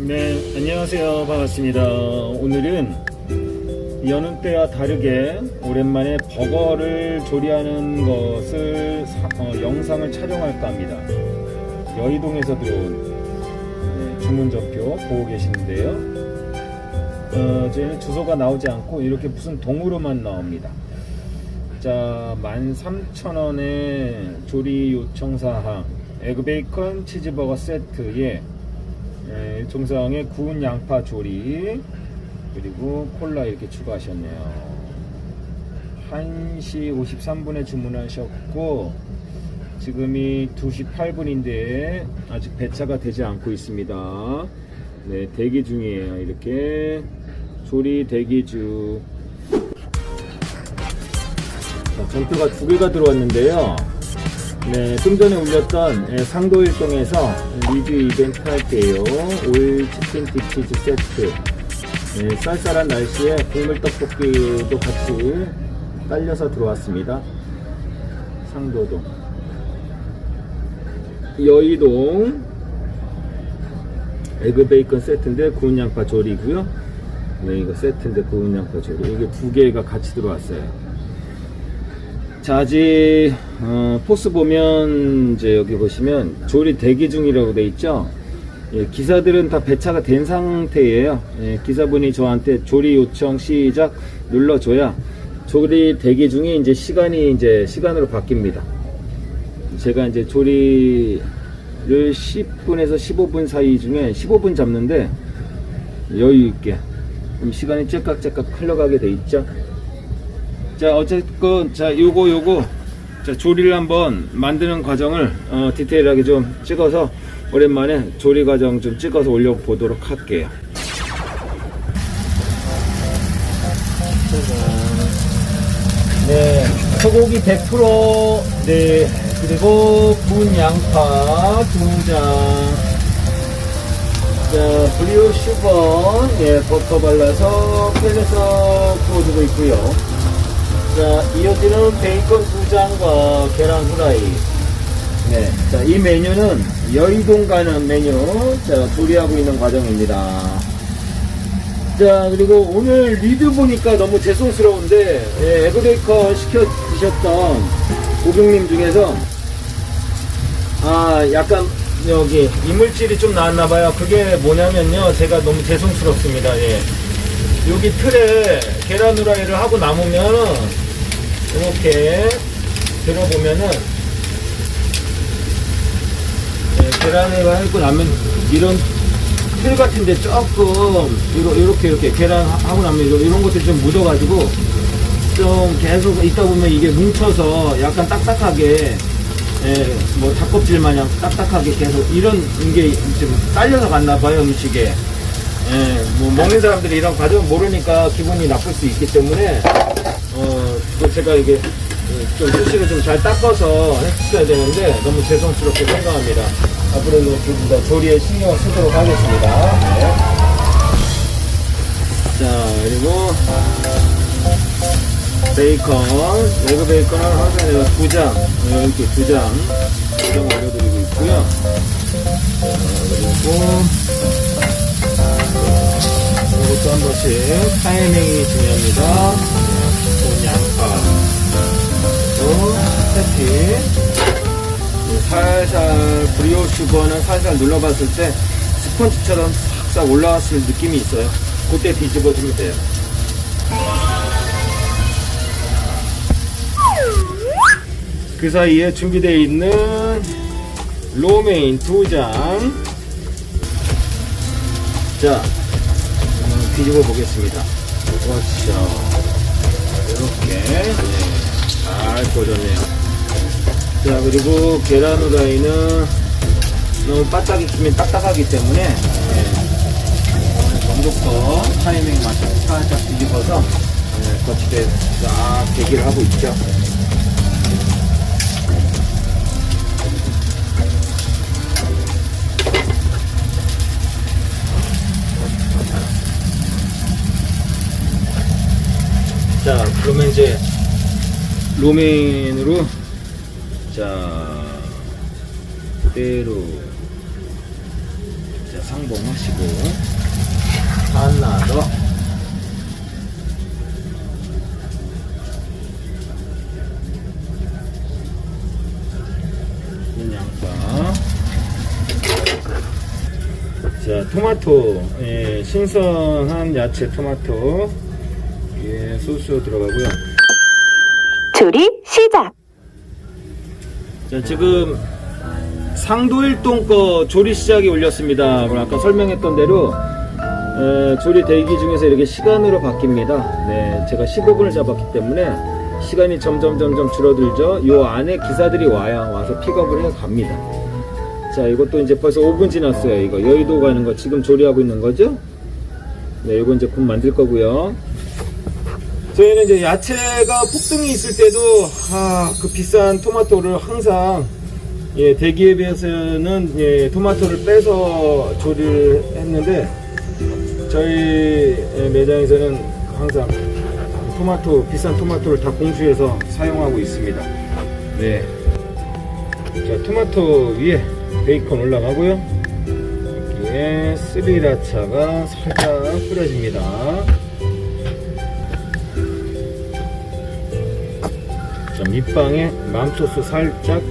네, 안녕하세요. 반갑습니다. 오늘은 여느 때와 다르게 오랜만에 버거를 조리하는 것을 사- 어, 영상을 촬영할까 합니다. 여의동에서 들어온 네, 주문 접표 보고 계시는데요. 어, 저희는 주소가 나오지 않고 이렇게 무슨 동으로만 나옵니다. 자, 13,000원의 조리 요청 사항, 에그 베이컨 치즈버거 세트에 예, 종상에 구운 양파 조리 그리고 콜라 이렇게 추가하셨네요. 1시 53분에 주문하셨고 지금이 2시 8분인데 아직 배차가 되지 않고 있습니다. 네, 대기 중이에요. 이렇게 조리 대기 중. 자, 전표가 두 개가 들어왔는데요. 네, 좀 전에 올렸던 예, 상도일동에서 리뷰 이벤트 할게요. 올 치킨 딥치즈 세트. 예, 쌀쌀한 날씨에 국물 떡볶이도 같이 딸려서 들어왔습니다. 상도동. 여의동. 에그 베이컨 세트인데 구운 양파 조리고요. 네, 이거 세트인데 구운 양파 조리. 이게 두 개가 같이 들어왔어요. 자, 아직 어, 포스 보면 이제 여기 보시면 조리 대기 중이라고 돼 있죠. 예, 기사들은 다 배차가 된 상태예요. 예, 기사분이 저한테 조리 요청 시작 눌러줘야 조리 대기 중에 이제 시간이 이제 시간으로 바뀝니다. 제가 이제 조리를 10분에서 15분 사이 중에 15분 잡는데 여유 있게 좀 시간이 째깍째깍 흘러가게 돼 있죠. 자 어쨌건 자 요거 요거 자 조리를 한번 만드는 과정을 어, 디테일하게 좀 찍어서 오랜만에 조리 과정 좀 찍어서 올려보도록 할게요. 네 소고기 100%네 그리고 구운 양파 두장. 자, 브리오슈 번, 예, 버터 발라서 팬에서 구워주고 있고요. 자, 이어지는 베이컨 두 장과 계란 후라이. 네, 자, 이 메뉴는 여의동 가는 메뉴, 자, 조리하고 있는 과정입니다. 자, 그리고 오늘 리뷰 보니까 너무 죄송스러운데, 예, 에그베이컨 시켜 드셨던 고객님 중에서, 아, 약간 여기 이물질이 좀 나왔나 봐요. 그게 뭐냐면요. 제가 너무 죄송스럽습니다. 예. 여기 틀에 계란 후라이를 하고 남으면 이렇게 들어보면은 예, 계란을 하고 나면 이런 틀 같은데 조금 이렇게 이렇게 계란 하- 하고 나면 이런- 것들이 좀 묻어가지고 좀 계속 있다 보면 이게 뭉쳐서 약간 딱딱하게 예, 뭐 닭껍질 마냥 딱딱하게 계속 이런 게 좀 딸려서 갔나 봐요 음식에. 예, 뭐 먹는 사람들이 이런 과정 모르니까 기분이 나쁠 수 있기 때문에 제가 이게 어, 좀 수시로 좀잘 닦아서 했어야 되는데 너무 죄송스럽게 생각합니다. 앞으로는 조금 더 조리에 신경을 쓰도록 하겠습니다. 네. 자, 그리고 베이컨, 레그 베이컨을 항상 내가 두 장, 네, 이렇게 두 장, 두장 올려드리고 있고요. 자, 그리고 이것도 한 번씩 타이밍이 중요합니다. 살살 브리오슈 버는 살살 눌러봤을 때 스펀지처럼 싹싹 올라왔을 느낌이 있어요. 그때 뒤집어주면 돼요. 그 사이에 준비되어 있는 로메인 두 장. 자, 음, 뒤집어 보겠습니다. 그렇죠. 이렇게 네, 잘 구워졌네요. 자, 그리고 계란 후라이는 너무 바짝 익히면 딱딱하기 때문에 네, 정도껏 타이밍 맞춰 살짝 뒤집어서 네, 거치대 쫙 대기를 하고 있죠. 자, 그러면 이제 로맨으로 자 그대로 자, 상봉하시고 하나 더. 긴 양파. 자, 토마토. 예, 신선한 야채 토마토. 예, 소스 들어가고요. 조리 시작. 자, 지금 상도일동 거 조리 시작이 올렸습니다. 아까 설명했던 대로 에, 조리 대기 중에서 이렇게 시간으로 바뀝니다. 네, 제가 15분을 잡았기 때문에 시간이 점점 점점 줄어들죠. 요 안에 기사들이 와요. 와서 픽업을 해 갑니다. 자, 이것도 이제 벌써 5분 지났어요. 이거 여의도 가는 거 지금 조리하고 있는 거죠? 네, 이제 곧 만들 거고요. 저희는 이제 야채가 폭등이 있을 때도 아, 그 비싼 토마토를 항상 예, 대기에 비해서는 예, 토마토를 빼서 조리를 했는데 저희 예, 매장에서는 항상 토마토 비싼 토마토를 다 공수해서 사용하고 있습니다. 네. 자, 토마토 위에 베이컨 올라가고요. 여기에 스리라차가 살짝 뿌려집니다. 자, 밑방에 맘소스 살짝